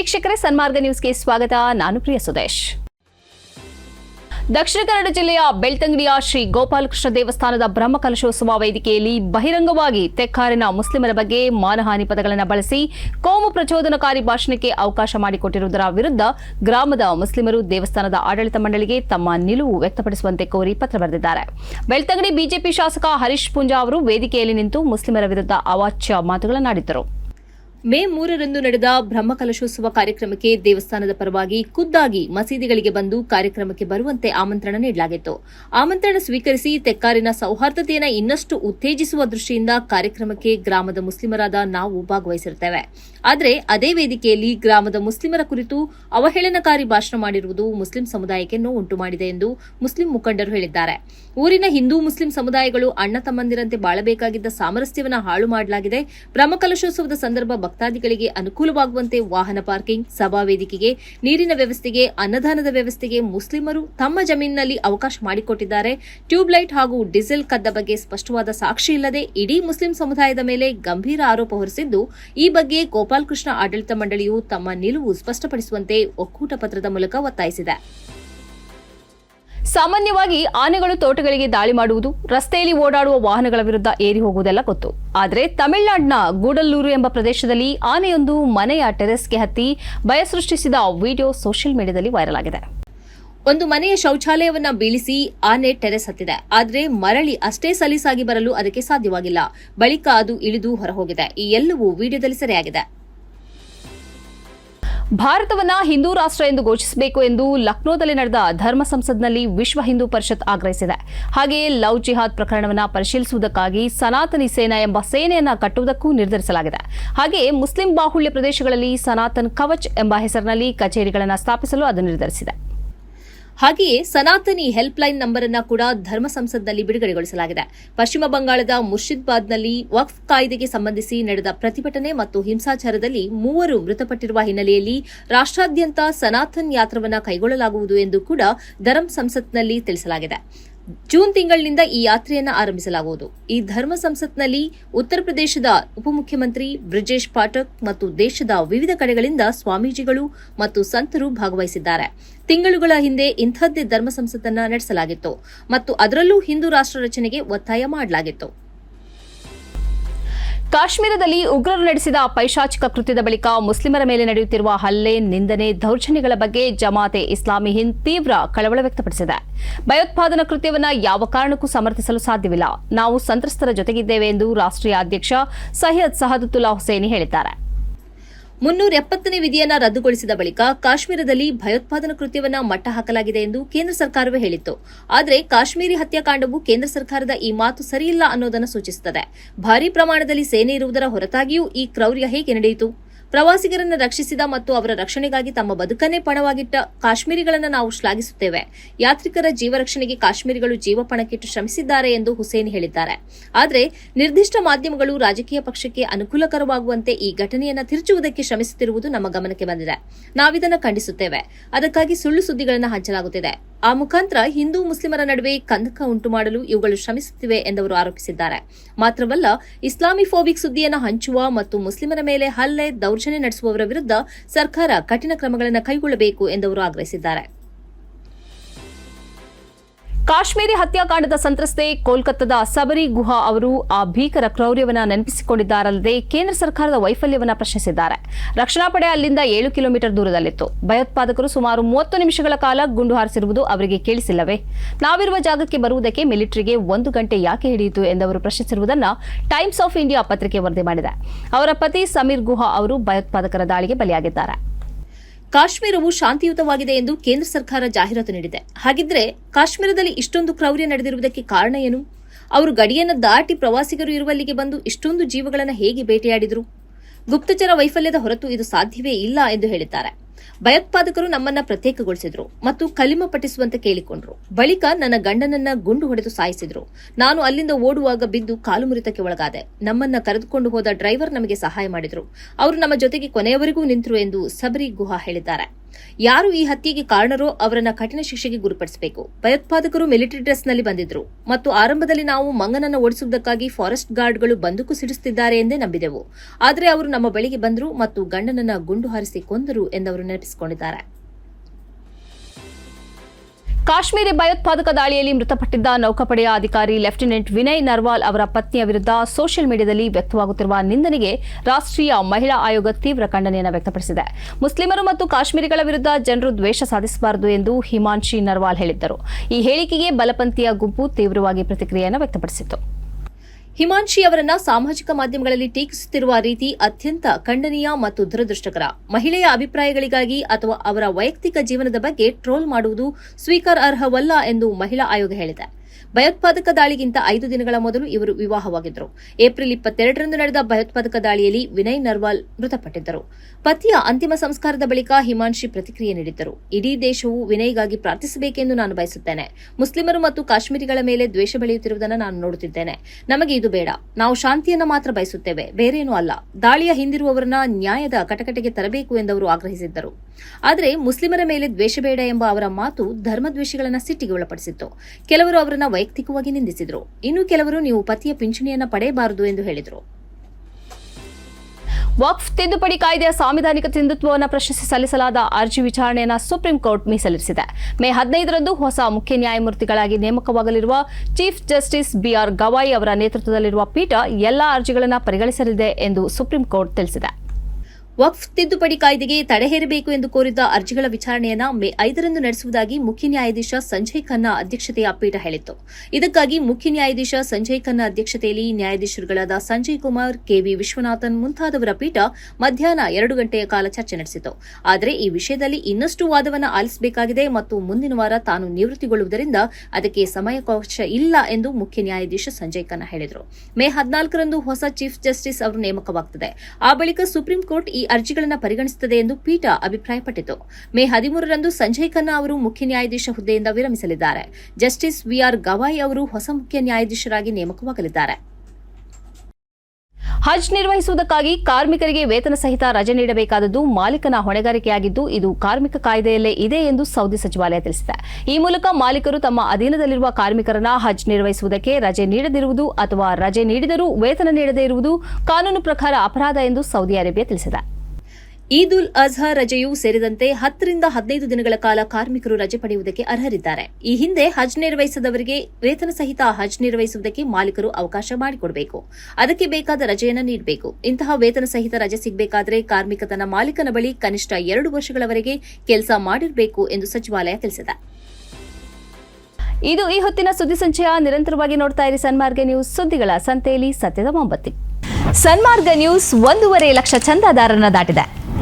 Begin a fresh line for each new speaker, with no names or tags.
ವೀಕ್ಷಕರೇ ಸನ್ಮಾರ್ಗ ನ್ಯೂಸ್ಗೆ ಸ್ವಾಗತ. ನಾನು ಪ್ರಿಯ ಸುದೇಶ್. ದಕ್ಷಿಣ ಕನ್ನಡ ಜಿಲ್ಲೆಯ ಬೆಳ್ತಂಗಡಿಯ ಶ್ರೀ ಗೋಪಾಲಕೃಷ್ಣ ದೇವಸ್ಥಾನದ ಬ್ರಹ್ಮಕಲಶೋತ್ಸವ ವೇದಿಕೆಯಲ್ಲಿ ಬಹಿರಂಗವಾಗಿ ತೆಕ್ಕಾರಿನ ಮುಸ್ಲಿಮರ ಬಗ್ಗೆ ಮಾನಹಾನಿ ಪದಗಳನ್ನು ಬಳಸಿ ಕೋಮು ಪ್ರಚೋದನಕಾರಿ ಭಾಷಣಕ್ಕೆ ಅವಕಾಶ ಮಾಡಿಕೊಟ್ಟಿರುವುದರ ವಿರುದ್ಧ ಗ್ರಾಮದ ಮುಸ್ಲಿಮರು ದೇವಸ್ಥಾನದ ಆಡಳಿತ ಮಂಡಳಿಗೆ ತಮ್ಮ ನಿಲುವು ವ್ಯಕ್ತಪಡಿಸುವಂತೆ ಕೋರಿ ಪತ್ರ ಬರೆದಿದ್ದಾರೆ. ಬೆಳ್ತಂಗಡಿ ಬಿಜೆಪಿ ಶಾಸಕ ಹರೀಶ್ ಪುಂಜಾ ಅವರು ವೇದಿಕೆಯಲ್ಲಿ ನಿಂತು ಮುಸ್ಲಿಮರ ವಿರುದ್ಧ ಅವಾಚ್ಯ ಮಾತುಗಳನ್ನಾಡಿದ್ದರು. ಮೇ ಮೂರರಂದು ನಡೆದ ಬ್ರಹ್ಮಕಲಶೋತ್ಸವ ಕಾರ್ಯಕ್ರಮಕ್ಕೆ ದೇವಸ್ಥಾನದ ಪರವಾಗಿ ಖುದ್ದಾಗಿ ಮಸೀದಿಗಳಿಗೆ ಬಂದು ಕಾರ್ಯಕ್ರಮಕ್ಕೆ ಬರುವಂತೆ ಆಮಂತ್ರಣ ನೀಡಲಾಗಿತ್ತು. ಆಮಂತ್ರಣ ಸ್ವೀಕರಿಸಿ ತೆಕ್ಕಾರಿನ ಸೌಹಾರ್ದತೆಯನ್ನು ಇನ್ನಷ್ಟು ಉತ್ತೇಜಿಸುವ ದೃಷ್ಟಿಯಿಂದ ಕಾರ್ಯಕ್ರಮಕ್ಕೆ ಗ್ರಾಮದ ಮುಸ್ಲಿಮರಾದ ನಾವು ಭಾಗವಹಿಸಿರುತ್ತೇವೆ ಆದರೆ ಅದೇ ವೇದಿಕೆಯಲ್ಲಿ ಗ್ರಾಮದ ಮುಸ್ಲಿಮರ ಕುರಿತು ಅವಹೇಳನಕಾರಿ ಭಾಷಣ ಮಾಡಿರುವುದು ಮುಸ್ಲಿಂ ಸಮುದಾಯಕ್ಕೆ ನೋವುಂಟು ಮಾಡಿದೆ ಎಂದು ಮುಸ್ಲಿಂ ಮುಖಂಡರು ಹೇಳಿದ್ದಾರೆ. ಊರಿನ ಹಿಂದೂ ಮುಸ್ಲಿಂ ಸಮುದಾಯಗಳು ಅಣ್ಣ ತಮ್ಮಂದಿರಂತೆ ಬಾಳಬೇಕಾಗಿದ್ದ ಸಾಮರಸ್ಯವನ್ನು ಹಾಳು ಮಾಡಲಾಗಿದೆ. ಬ್ರಹ್ಮಕಲಶೋತ್ಸವದ ಸಂದರ್ಭ ಭಕ್ತಾದಿಗಳಿಗೆ ಅನುಕೂಲವಾಗುವಂತೆ ವಾಹನ ಪಾರ್ಕಿಂಗ್, ಸಭಾ ವೇದಿಕೆಗೆ, ನೀರಿನ ವ್ಯವಸ್ಥೆಗೆ, ಅನ್ನದಾನದ ವ್ಯವಸ್ಥೆಗೆ ಮುಸ್ಲಿಮರು ತಮ್ಮ ಜಮೀನಿನಲ್ಲಿ ಅವಕಾಶ ಮಾಡಿಕೊಟ್ಟಿದ್ದಾರೆ. ಟ್ಯೂಬ್ಲೈಟ್ ಹಾಗೂ ಡೀಸೆಲ್ ಕದ್ದ ಬಗ್ಗೆ ಸ್ಪಷ್ಟವಾದ ಸಾಕ್ಷಿ ಇಲ್ಲದೆ ಇಡೀ ಮುಸ್ಲಿಂ ಸಮುದಾಯದ ಮೇಲೆ ಗಂಭೀರ ಆರೋಪ ಹೊರಿಸಿದ್ದು, ಈ ಬಗ್ಗೆ ಗೋಪಾಲಕೃಷ್ಣ ಆಡಳಿತ ಮಂಡಳಿಯು ತಮ್ಮ ನಿಲುವು ಸ್ಪಷ್ಟಪಡಿಸುವಂತೆ ಒಕ್ಕೂಟ ಪತ್ರದ ಮೂಲಕ ಒತ್ತಾಯಿಸಿದೆ. ಸಾಮಾನ್ಯವಾಗಿ ಆನೆಗಳು ತೋಟಗಳಿಗೆ ದಾಳಿ ಮಾಡುವುದು, ರಸ್ತೆಯಲ್ಲಿ ಓಡಾಡುವ ವಾಹನಗಳ ವಿರುದ್ಧ ಏರಿ ಹೋಗುವುದೆಲ್ಲ ಗೊತ್ತು. ಆದರೆ ತಮಿಳುನಾಡಿನ ಗೂಡಲ್ಲೂರು ಎಂಬ ಪ್ರದೇಶದಲ್ಲಿ ಆನೆಯೊಂದು ಮನೆಯ ಟೆರೆಸ್ಗೆ ಹತ್ತಿ ಭಯ ಸೃಷ್ಟಿಸಿದ ವಿಡಿಯೋ ಸೋಷಿಯಲ್ ಮೀಡಿಯಾದಲ್ಲಿ ವೈರಲ್ ಆಗಿದೆ. ಒಂದು ಮನೆಯ ಶೌಚಾಲಯವನ್ನ ಬೀಳಿಸಿ ಆನೆ ಟೆರೆಸ್ ಹತ್ತಿದೆ. ಆದರೆ ಮರಳಿ ಅಷ್ಟೇ ಸಲೀಸಾಗಿ ಬರಲು ಅದಕ್ಕೆ ಸಾಧ್ಯವಾಗಿಲ್ಲ. ಬಳಿಕ ಅದು ಇಳಿದು ಹೊರಹೋಗಿದೆ. ಈ ಎಲ್ಲವೂ ವಿಡಿಯೋದಲ್ಲಿ ಸೆರೆಯಾಗಿದೆ. ಭಾರತವನ್ನ ಹಿಂದೂ ರಾಷ್ಟ್ರ ಎಂದು ಘೋಷಿಸಬೇಕು ಎಂದು ಲಕ್ನೋದಲ್ಲಿ ನಡೆದ ಧರ್ಮ ಸಂಸತ್ನಲ್ಲಿ ವಿಶ್ವ ಹಿಂದೂ ಪರಿಷತ್ ಆಗ್ರಹಿಸಿದೆ. ಹಾಗೆಯೇ ಲವ್ ಜಿಹಾದ್ ಪ್ರಕರಣವನ್ನು ಪರಿಶೀಲಿಸುವುದಕ್ಕಾಗಿ ಸನಾತನಿ ಸೇನಾ ಎಂಬ ಸೇನೆಯನ್ನ ಕಟ್ಟುವುದಕ್ಕೂ ನಿರ್ಧರಿಸಲಾಗಿದೆ. ಹಾಗೆಯೇ ಮುಸ್ಲಿಂ ಬಾಹುಳ್ಯ ಪ್ರದೇಶಗಳಲ್ಲಿ ಸನಾತನ್ ಕವಚ್ ಎಂಬ ಹೆಸರಿನಲ್ಲಿ ಕಚೇರಿಗಳನ್ನು ಸ್ಥಾಪಿಸಲು ಅದು ನಿರ್ಧರಿಸಿದೆ. ಹಾಗೆಯೇ ಸನಾತನಿ ಹೆಲ್ಪ್ ಲೈನ್ ನಂಬರ್ ಅನ್ನ ಕೂಡ ಧರ್ಮ ಸಂಸತ್ನಲ್ಲಿ ಬಿಡುಗಡೆಗೊಳಿಸಲಾಗಿದೆ. ಪಶ್ಚಿಮ ಬಂಗಾಳದ ಮುರ್ಷಿದಾಬಾದ್ನಲ್ಲಿ ವಕ್ಫ್ ಕಾಯ್ದೆಗೆ ಸಂಬಂಧಿಸಿ ನಡೆದ ಪ್ರತಿಭಟನೆ ಮತ್ತು ಹಿಂಸಾಚಾರದಲ್ಲಿ ಮೂವರು ಮೃತಪಟ್ಟಿರುವ ಹಿನ್ನೆಲೆಯಲ್ಲಿ ರಾಷ್ಟ್ರಾದ್ಯಂತ ಸನಾತನ್ ಯಾತ್ರವನ್ನು ಕೈಗೊಳ್ಳಲಾಗುವುದು ಎಂದು ಕೂಡ ಧರ್ಮ ಸಂಸತ್ನಲ್ಲಿ ತಿಳಿಸಲಾಗಿದೆ. ಜೂನ್ ತಿಂಗಳಿನಿಂದ ಈ ಯಾತ್ರೆಯನ್ನು ಆರಂಭಿಸಲಾಗುವುದು. ಈ ಧರ್ಮ ಸಂಸತ್ನಲ್ಲಿ ಉತ್ತರ ಪ್ರದೇಶದ ಉಪಮುಖ್ಯಮಂತ್ರಿ ಬ್ರಿಜೇಶ್ ಪಾಠಕ್ ಮತ್ತು ದೇಶದ ವಿವಿಧ ಕಡೆಗಳಿಂದ ಸ್ವಾಮೀಜಿಗಳು ಮತ್ತು ಸಂತರು ಭಾಗವಹಿಸಿದ್ದಾರೆ. ತಿಂಗಳುಗಳ ಹಿಂದೆ ಇಂಥದ್ದೇ ಧರ್ಮ ಸಂಸತ್ತನ್ನು ನಡೆಸಲಾಗಿತ್ತು ಮತ್ತು ಅದರಲ್ಲೂ ಹಿಂದೂ ರಾಷ್ಟ್ರ ರಚನೆಗೆ ಒತ್ತಾಯ ಮಾಡಲಾಗಿತ್ತು. ಕಾಶ್ಮೀರದಲ್ಲಿ ಉಗ್ರರು ನಡೆಸಿದ ಪೈಶಾಚಿಕ ಕೃತ್ಯದ ಬಳಿಕ ಮುಸ್ಲಿಮರ ಮೇಲೆ ನಡೆಯುತ್ತಿರುವ ಹಲ್ಲೆ, ನಿಂದನೆ, ದೌರ್ಜನ್ಯಗಳ ಬಗ್ಗೆ ಜಮಾತೆ ಇಸ್ಲಾಮಿ ಹಿಂದ್ ತೀವ್ರ ಕಳವಳ ವ್ಯಕ್ತಪಡಿಸಿದೆ. ಭಯೋತ್ಪಾದನಾ ಕೃತ್ಯವನ್ನು ಯಾವ ಕಾರಣಕ್ಕೂ ಸಮರ್ಥಿಸಲು ಸಾಧ್ಯವಿಲ್ಲ. ನಾವು ಸಂತ್ರಸ್ತರ ಜೊತೆಗಿದ್ದೇವೆ ಎಂದು ರಾಷ್ಟ್ರೀಯ ಅಧ್ಯಕ್ಷ ಸೈಯದ್ ಸಹದತ್ತುಲ್ಲಾ ಹುಸೇನಿ ಹೇಳಿದ್ದಾರೆ. ಮುನ್ನೂರ ಎಪ್ಪತ್ತನೇ ವಿಧಿಯನ್ನು ರದ್ದುಗೊಳಿಸಿದ ಬಳಿಕ ಕಾಶ್ಮೀರದಲ್ಲಿ ಭಯೋತ್ಪಾದನಾ ಕೃತ್ಯವನ್ನ ಮಟ್ಟ ಹಾಕಲಾಗಿದೆ ಎಂದು ಕೇಂದ್ರ ಸರ್ಕಾರವೇ ಹೇಳಿತ್ತು. ಆದರೆ ಕಾಶ್ಮೀರಿ ಹತ್ಯಾಕಾಂಡವು ಕೇಂದ್ರ ಸರ್ಕಾರದ ಈ ಮಾತು ಸರಿಯಿಲ್ಲ ಅನ್ನೋದನ್ನು ಸೂಚಿಸುತ್ತದೆ. ಭಾರೀ ಪ್ರಮಾಣದಲ್ಲಿ ಸೇನೆ ಇರುವುದರ ಹೊರತಾಗಿಯೂ ಈ ಕ್ರೌರ್ಯ ಹೇಗೆ ನಡೆಯಿತು? ಪ್ರವಾಸಿಗರನ್ನು ರಕ್ಷಿಸಿದ ಮತ್ತು ಅವರ ರಕ್ಷಣೆಗಾಗಿ ತಮ್ಮ ಬದುಕನ್ನೇ ಪಣವಾಗಿಟ್ಟ ಕಾಶ್ಮೀರಿಗಳನ್ನು ನಾವು ಶ್ಲಾಘಿಸುತ್ತೇವೆ. ಯಾತ್ರಿಕರ ಜೀವ ರಕ್ಷಣೆಗೆ ಕಾಶ್ಮೀರಿಗಳು ಜೀವ ಪಣಕ್ಕಿಟ್ಟು ಶ್ರಮಿಸಿದ್ದಾರೆ ಎಂದು ಹುಸೇನ್ ಹೇಳಿದ್ದಾರೆ. ಆದರೆ, ನಿರ್ದಿಷ್ಟ ಮಾಧ್ಯಮಗಳು ರಾಜಕೀಯ ಪಕ್ಷಕ್ಕೆ ಅನುಕೂಲಕರವಾಗುವಂತೆ ಈ ಘಟನೆಯನ್ನು ತಿರುಚುವುದಕ್ಕೆ ಶ್ರಮಿಸುತ್ತಿರುವುದು ನಮ್ಮ ಗಮನಕ್ಕೆ ಬಂದಿದೆ. ನಾವಿದನ್ನು ಖಂಡಿಸುತ್ತೇವೆ. ಅದಕ್ಕಾಗಿ ಸುಳ್ಳು ಸುದ್ದಿಗಳನ್ನು ಹಂಚಲಾಗುತ್ತಿದೆ. ಆ ಮುಖಾಂತರ ಹಿಂದೂ ಮುಸ್ಲಿಮರ ನಡುವೆ ಕಂದಕ ಉಂಟು ಮಾಡಲು ಇವುಗಳು ಶ್ರಮಿಸುತ್ತಿವೆ ಎಂದವರು ಆರೋಪಿಸಿದ್ದಾರೆ. ಮಾತ್ರವಲ್ಲ ಇಸ್ಲಾಮಿ ಫೋಬಿಕ್ ಸುದ್ದಿಯನ್ನು ಹಂಚುವ ಮತ್ತು ಮುಸ್ಲಿಮರ ಮೇಲೆ ಹಲ್ಲೆ, ದೌರ್ಜನ್ಯ ನಡೆಸುವವರ ವಿರುದ್ಧ ಸರ್ಕಾರ ಕಠಿಣ ಕ್ರಮಗಳನ್ನು ಕೈಗೊಳ್ಳಬೇಕು ಎಂದವರು ಆಗ್ರಹಿಸಿದ್ದಾರೆ. ಕಾಶ್ಮೀರಿ ಹತ್ಯಾಕಾಂಡದ ಸಂತ್ರಸ್ತೆ ಕೋಲ್ಕತ್ತಾದ ಸಬರಿ ಗುಹಾ ಅವರು ಆ ಭೀಕರ ಕ್ರೌರ್ಯವನ್ನ ನೆನಪಿಸಿಕೊಂಡಿದ್ದಾರಲ್ಲದೆ ಕೇಂದ್ರ ಸರ್ಕಾರದ ವೈಫಲ್ಯವನ್ನು ಪ್ರಶ್ನಿಸಿದ್ದಾರೆ. ರಕ್ಷಣಾ ಪಡೆ ಅಲ್ಲಿಂದ ಏಳು ಕಿಲೋಮೀಟರ್ ದೂರದಲ್ಲಿತ್ತು. ಭಯೋತ್ಪಾದಕರು ಸುಮಾರು ಮೂವತ್ತು ನಿಮಿಷಗಳ ಕಾಲ ಗುಂಡು ಹಾರಿಸಿರುವುದು ಅವರಿಗೆ ಕೇಳಿಸಿಲ್ಲವೇ? ನಾವಿರುವ ಜಾಗಕ್ಕೆ ಬರುವುದಕ್ಕೆ ಮಿಲಿಟರಿಗೆ ಒಂದು ಗಂಟೆ ಯಾಕೆ ಹಿಡಿಯಿತು ಎಂದವರು ಪ್ರಶ್ನಿಸಿರುವುದನ್ನು ಟೈಮ್ಸ್ ಆಫ್ ಇಂಡಿಯಾ ಪತ್ರಿಕೆ ವರದಿ ಮಾಡಿದೆ. ಅವರ ಪತಿ ಸಮೀರ್ ಗುಹಾ ಅವರು ಭಯೋತ್ಪಾದಕರ ದಾಳಿಗೆ ಬಲಿಯಾಗಿದ್ದಾರೆ. ಕಾಶ್ಮೀರವು ಶಾಂತಿಯುತವಾಗಿದೆ ಎಂದು ಕೇಂದ್ರ ಸರ್ಕಾರ ಜಾಹೀರಾತು ನೀಡಿದೆ. ಹಾಗಿದ್ರೆ ಕಾಶ್ಮೀರದಲ್ಲಿ ಇಷ್ಟೊಂದು ಕ್ರೌರ್ಯ ನಡೆದಿರುವುದಕ್ಕೆ ಕಾರಣ ಏನು? ಅವರು ಗಡಿಯನ್ನು ದಾಟಿ ಪ್ರವಾಸಿಗರು ಇರುವಲ್ಲಿಗೆ ಬಂದು ಇಷ್ಟೊಂದು ಜೀವಗಳನ್ನು ಹೇಗೆ ಬೇಟೆಯಾಡಿದರು? ಗುಪ್ತಚರ ವೈಫಲ್ಯದ ಹೊರತು ಇದು ಸಾಧ್ಯವೇ ಇಲ್ಲ ಎಂದು ಹೇಳಿದ್ದಾರೆ. ಭಯೋತ್ಪಾದಕರು ನಮ್ಮನ್ನ ಪ್ರತ್ಯೇಕಗೊಳಿಸಿದ್ರು ಮತ್ತು ಕಲಿಮ ಪಠಿಸುವಂತೆ ಕೇಳಿಕೊಂಡ್ರು. ಬಳಿಕ ನನ್ನ ಗಂಡನನ್ನ ಗುಂಡು ಹೊಡೆದು ಸಾಯಿಸಿದ್ರು. ನಾನು ಅಲ್ಲಿಂದ ಓಡುವಾಗ ಬಿದ್ದು ಕಾಲು ಮುರಿತಕ್ಕೆ ಒಳಗಾದೆ. ನಮ್ಮನ್ನ ಕರೆದುಕೊಂಡು ಹೋದ ಡ್ರೈವರ್ ನಮಗೆ ಸಹಾಯ ಮಾಡಿದ್ರು. ಅವರು ನಮ್ಮ ಜೊತೆಗೆ ಕೊನೆಯವರೆಗೂ ನಿಂತರು ಎಂದು ಸಬರಿ ಗುಹಾ ಹೇಳಿದ್ದಾರೆ. ಯಾರು ಈ ಹತ್ಯೆಗೆ ಕಾರಣರೋ ಅವರನ್ನ ಕಠಿಣ ಶಿಕ್ಷೆಗೆ ಗುರಿಪಡಿಸಬೇಕು. ಭಯೋತ್ಪಾದಕರು ಮಿಲಿಟರಿ ಡ್ರೆಸ್ನಲ್ಲಿ ಬಂದಿದ್ರು. ಮತ್ತು ಆರಂಭದಲ್ಲಿ ನಾವು ಮಂಗನನ್ನು ಓಡಿಸುವುದಕ್ಕಾಗಿ ಫಾರೆಸ್ಟ್ ಗಾರ್ಡ್ಗಳು ಬಂದೂಕು ಸಿಡಿಸುತ್ತಿದ್ದಾರೆ ಎಂದೇ ನಂಬಿದೆವು. ಆದರೆ ಅವರು ನಮ್ಮ ಬಳಿಗೆ ಬಂದರು ಮತ್ತು ಗಂಡನನ್ನ ಗುಂಡು ಹಾರಿಸಿ ಕೊಂದರು ಎಂದವರು ನೆನಪಿಸಿಕೊಂಡಿದ್ದಾರೆ.
ಕಾಶ್ಮೀರಿ ಭಯೋತ್ಪಾದಕ ದಾಳಿಯಲ್ಲಿ ಮೃತಪಟ್ಟಿದ್ದ ನೌಕಾಪಡೆಯ ಅಧಿಕಾರಿ ಲೆಫ್ಟಿನೆಂಟ್ ವಿನಯ್ ನರ್ವಾಲ್ ಅವರ ಪತ್ನಿಯ ವಿರುದ್ಧ ಸೋಷಿಯಲ್ ಮೀಡಿಯಾದಲ್ಲಿ ವ್ಯಕ್ತವಾಗುತ್ತಿರುವ ನಿಂದನೆಗೆ ರಾಷ್ಟ್ರೀಯ ಮಹಿಳಾ ಆಯೋಗ ತೀವ್ರ ಖಂಡನೆಯನ್ನು ವ್ಯಕ್ತಪಡಿಸಿದೆ. ಮುಸ್ಲಿಮರು ಮತ್ತು ಕಾಶ್ಮೀರಿಗಳ ವಿರುದ್ಧ ಜನರು ದ್ವೇಷ ಸಾಧಿಸಬಾರದು ಎಂದು ಹಿಮಾಂಶಿ ನರ್ವಾಲ್ ಹೇಳಿದ್ದರು. ಈ ಹೇಳಿಕೆಗೆ ಬಲಪಂಥೀಯ ಗುಂಪು ತೀವ್ರವಾಗಿ ಪ್ರತಿಕ್ರಿಯೆಯನ್ನು ವ್ಯಕ್ತಪಡಿಸಿತು
ಹಿಮಾಂಶಿ ಅವರನ್ನ ಸಾಮಾಜಿಕ ಮಾಧ್ಯಮಗಳಲ್ಲಿ ಟೀಕಿಸುತ್ತಿರುವ ರೀತಿ ಅತ್ಯಂತ ಖಂಡನೀಯ ಮತ್ತು ದುರದೃಷ್ಟಕರ. ಮಹಿಳೆಯ ಅಭಿಪ್ರಾಯಗಳಿಗಾಗಿ ಅಥವಾ ಅವರ ವೈಯಕ್ತಿಕ ಜೀವನದ ಬಗ್ಗೆ ಟ್ರೋಲ್ ಮಾಡುವುದು ಸ್ವೀಕಾರಾರ್ಹವಲ್ಲ ಎಂದು ಮಹಿಳಾ ಆಯೋಗ ಹೇಳಿದೆ. ಭಯೋತ್ಪಾದಕ ದಾಳಿಗಿಂತ ಐದು ದಿನಗಳ ಮೊದಲು ಇವರು ವಿವಾಹವಾಗಿದ್ದರು. ಏಪ್ರಿಲ್ ಇಪ್ಪತ್ತೆರಡರಂದು ನಡೆದ ಭಯೋತ್ಪಾದಕ ದಾಳಿಯಲ್ಲಿ ವಿನಯ್ ನರ್ವಾಲ್ ಮೃತಪಟ್ಟಿದ್ದರು. ಪತಿಯ ಅಂತಿಮ ಸಂಸ್ಕಾರದ ಬಳಿಕ ಹಿಮಾಂಶಿ ಪ್ರತಿಕ್ರಿಯೆ ನೀಡಿದ್ದರು. ಇಡೀ ದೇಶವು ವಿನಯ್ಗಾಗಿ ಪ್ರಾರ್ಥಿಸಬೇಕೆಂದು ನಾನು ಬಯಸುತ್ತೇನೆ. ಮುಸ್ಲಿಮರು ಮತ್ತು ಕಾಶ್ಮೀರಿಗಳ ಮೇಲೆ ದ್ವೇಷ ಬೆಳೆಯುತ್ತಿರುವುದನ್ನು ನಾನು ನೋಡುತ್ತಿದ್ದೇನೆ. ನಮಗೆ ಇದು ಬೇಡ. ನಾವು ಶಾಂತಿಯನ್ನು ಮಾತ್ರ ಬಯಸುತ್ತೇವೆ. ಬೇರೇನೂ ಅಲ್ಲ. ದಾಳಿಯ ಹಿಂದಿರುವವರನ್ನ ನ್ಯಾಯದ ಕಟಕಟೆಗೆ ತರಬೇಕು ಎಂದವರು ಆಗ್ರಹಿಸಿದ್ದರು. ಆದರೆ ಮುಸ್ಲಿಮರ ಮೇಲೆ ದ್ವೇಷ ಬೇಡ ಎಂಬ ಅವರ ಮಾತು ಧರ್ಮದ್ವೇಷಿಗಳನ್ನು ಸಿಟ್ಟಿಗೆ ಒಳಪಡಿಸಿತ್ತು. ಕೆಲವರು ಅವರನ್ನ ವೈಯಕ್ತಿಕವಾಗಿ ನಿಂದಿಸಿದರು. ಇನ್ನು ಕೆಲವರು ನೀವು ಪತಿಯ ಪಿಂಚಣಿಯನ್ನು ಪಡೆಯಬಾರದು ಎಂದು ಹೇಳಿದರು.
ವಕ್ಫ್ ತಿದ್ದುಪಡಿ ಕಾಯ್ದೆಯ ಸಾಂವಿಧಾನಿಕ ಸಿಂಧುತ್ವವನ್ನು ಪ್ರಶ್ನಿಸಿ ಸಲ್ಲಿಸಲಾದ ಅರ್ಜಿ ವಿಚಾರಣೆಯನ್ನು ಸುಪ್ರೀಂ ಕೋರ್ಟ್ ಮೀಸಲಿರಿಸಿದೆ. ಮೇ ಹದಿನೈದರಂದು ಹೊಸ ಮುಖ್ಯ ನ್ಯಾಯಮೂರ್ತಿಗಳಾಗಿ ನೇಮಕವಾಗಲಿರುವ chief justice B R Gavai ಅವರ ನೇತೃತ್ವದಲ್ಲಿರುವ ಪೀಠ ಎಲ್ಲ ಅರ್ಜಿಗಳನ್ನು ಪರಿಗಣಿಸಲಿದೆ ಎಂದು ಸುಪ್ರೀಂ ಕೋರ್ಟ್ ತಿಳಿಸಿದೆ.
ವಕ್ಫ್ ತಿದ್ದುಪಡಿ ಕಾಯ್ದೆಗೆ ತಡೆ ಹೇರಬೇಕು ಎಂದು ಕೋರಿದ್ದ ಅರ್ಜಿಗಳ ವಿಚಾರಣೆಯನ್ನ ಮೇ ಐದರಂದು ನಡೆಸುವುದಾಗಿ ಮುಖ್ಯ ನ್ಯಾಯಾಧೀಶ ಸಂಜಯ್ ಖನ್ನಾ ಅಧ್ಯಕ್ಷತೆಯ ಪೀಠ ಹೇಳಿತ್ತು. ಇದಕ್ಕಾಗಿ ಮುಖ್ಯ ನ್ಯಾಯಾಧೀಶ ಸಂಜಯ್ ಖನ್ನಾ ಅಧ್ಯಕ್ಷತೆಯಲ್ಲಿ ನ್ಯಾಯಾಧೀಶರುಗಳಾದ ಸಂಜಯ್ ಕುಮಾರ್ ಕೆವಿ ವಿಶ್ವನಾಥನ್ ಮುಂತಾದವರ ಪೀಠ ಮಧ್ಯಾಹ್ನ ಎರಡು ಗಂಟೆಯ ಕಾಲ ಚರ್ಚೆ ನಡೆಸಿತು. ಆದರೆ ಈ ವಿಷಯದಲ್ಲಿ ಇನ್ನಷ್ಟು ವಾದವನ್ನು ಆಲಿಸಬೇಕಾಗಿದೆ ಮತ್ತು ಮುಂದಿನ ವಾರ ತಾನು ನಿವೃತ್ತಿಗೊಳ್ಳುವುದರಿಂದ ಅದಕ್ಕೆ ಸಮಯಾವಕಾಶ ಇಲ್ಲ ಎಂದು ಮುಖ್ಯ ನ್ಯಾಯಾಧೀಶ ಸಂಜಯ್ ಖನ್ನಾ ಹೇಳಿದರು. ಮೇ ಹದಿನಾಲ್ಕರಂದು ಹೊಸ ಚೀಫ್ ಜಸ್ಟಿಸ್ ಅವರು ನೇಮಕವಾಗುತ್ತದೆ ಆ ಬಳಿಕ ಸುಪ್ರೀಂ ಕೋರ್ಟ್ ಈ ಅರ್ಜಿಗಳನ್ನು ಪರಿಗಣಿಸುತ್ತದೆ ಎಂದು ಪೀಠ ಅಭಿಪ್ರಾಯಪಟ್ಟಿತು. ಮೇ ಹದಿಮೂರರಂದು ಸಂಜಯ್ ಖನ್ನಾ ಅವರು ಮುಖ್ಯ ನ್ಯಾಯಾಧೀಶ ಹುದ್ದೆಯಿಂದ ವಿರಮಿಸಲಿದ್ದಾರೆ. ಜಸ್ಟಿಸ್ ವಿಆರ್ ಗವಾಯಿ ಅವರು ಹೊಸ ಮುಖ್ಯ ನ್ಯಾಯಾಧೀಶರಾಗಿ ನೇಮಕವಾಗಲಿದ್ದಾರೆ.
ಹಜ್ ನಿರ್ವಹಿಸುವುದಕ್ಕಾಗಿ ಕಾರ್ಮಿಕರಿಗೆ ವೇತನ ಸಹಿತ ರಜೆ ನೀಡಬೇಕಾದದ್ದು ಮಾಲೀಕನ ಹೊಣೆಗಾರಿಕೆಯಾಗಿದ್ದು ಇದು ಕಾರ್ಮಿಕ ಕಾಯ್ದೆಯಲ್ಲೇ ಇದೆ ಎಂದು ಸೌದಿ ಸಚಿವಾಲಯ ತಿಳಿಸಿದೆ. ಈ ಮೂಲಕ ಮಾಲೀಕರು ತಮ್ಮ ಅಧೀನದಲ್ಲಿರುವ ಕಾರ್ಮಿಕರನ್ನ ಹಜ್ ನಿರ್ವಹಿಸುವುದಕ್ಕೆ ರಜೆ ನೀಡದಿರುವುದು ಅಥವಾ ರಜೆ ನೀಡಿದರೂ ವೇತನ ನೀಡದೇ ಇರುವುದು ಕಾನೂನು ಪ್ರಕಾರ ಅಪರಾಧ ಎಂದು ಸೌದಿ ಅರೇಬಿಯಾ ತಿಳಿಸಿದೆ.
ಈದ್ ಉಲ್ ಅಜ್ಹಾ ರಜೆಯೂ ಸೇರಿದಂತೆ ಹತ್ತರಿಂದ ಹದಿನೈದು ದಿನಗಳ ಕಾಲ ಕಾರ್ಮಿಕರು ರಜೆ ಪಡೆಯುವುದಕ್ಕೆ ಅರ್ಹರಿದ್ದಾರೆ. ಈ ಹಿಂದೆ ಹಜ್ ನಿರ್ವಹಿಸದವರಿಗೆ ವೇತನ ಸಹಿತ ಹಜ್ ನಿರ್ವಹಿಸುವುದಕ್ಕೆ ಮಾಲೀಕರು ಅವಕಾಶ ಮಾಡಿಕೊಡಬೇಕು. ಅದಕ್ಕೆ ಬೇಕಾದ ರಜೆಯನ್ನು ನೀಡಬೇಕು. ಇಂತಹ ವೇತನ ಸಹಿತ ರಜೆ ಸಿಗಬೇಕಾದರೆ ಕಾರ್ಮಿಕ ತನ್ನ ಮಾಲೀಕನ ಬಳಿ ಕನಿಷ್ಠ ಎರಡು ವರ್ಷಗಳವರೆಗೆ ಕೆಲಸ ಮಾಡಿರಬೇಕು ಎಂದು ಸಚಿವಾಲಯ ತಿಳಿಸಿದೆ.
ಇದು ಈ ಹೊತ್ತಿನ ಸುದ್ದಿ ಸಂಚಯ. ನಿರಂತರವಾಗಿ ನೋಡ್ತಾ ಇರಿ ಸನ್ಮಾರ್ಗ ನ್ಯೂಸ್ ಸುದ್ದಿಗಳ ಸಂತೆಯಲ್ಲಿ ಸತ್ಯದ ಮೊಂಬತ್ತಿ ಸನ್ಮಾರ್ಗ ನ್ಯೂಸ್ ಒಂದೂವರೆ ಲಕ್ಷ ಚಂದಾದಾರರನ್ನ ದಾಟಿದೆ.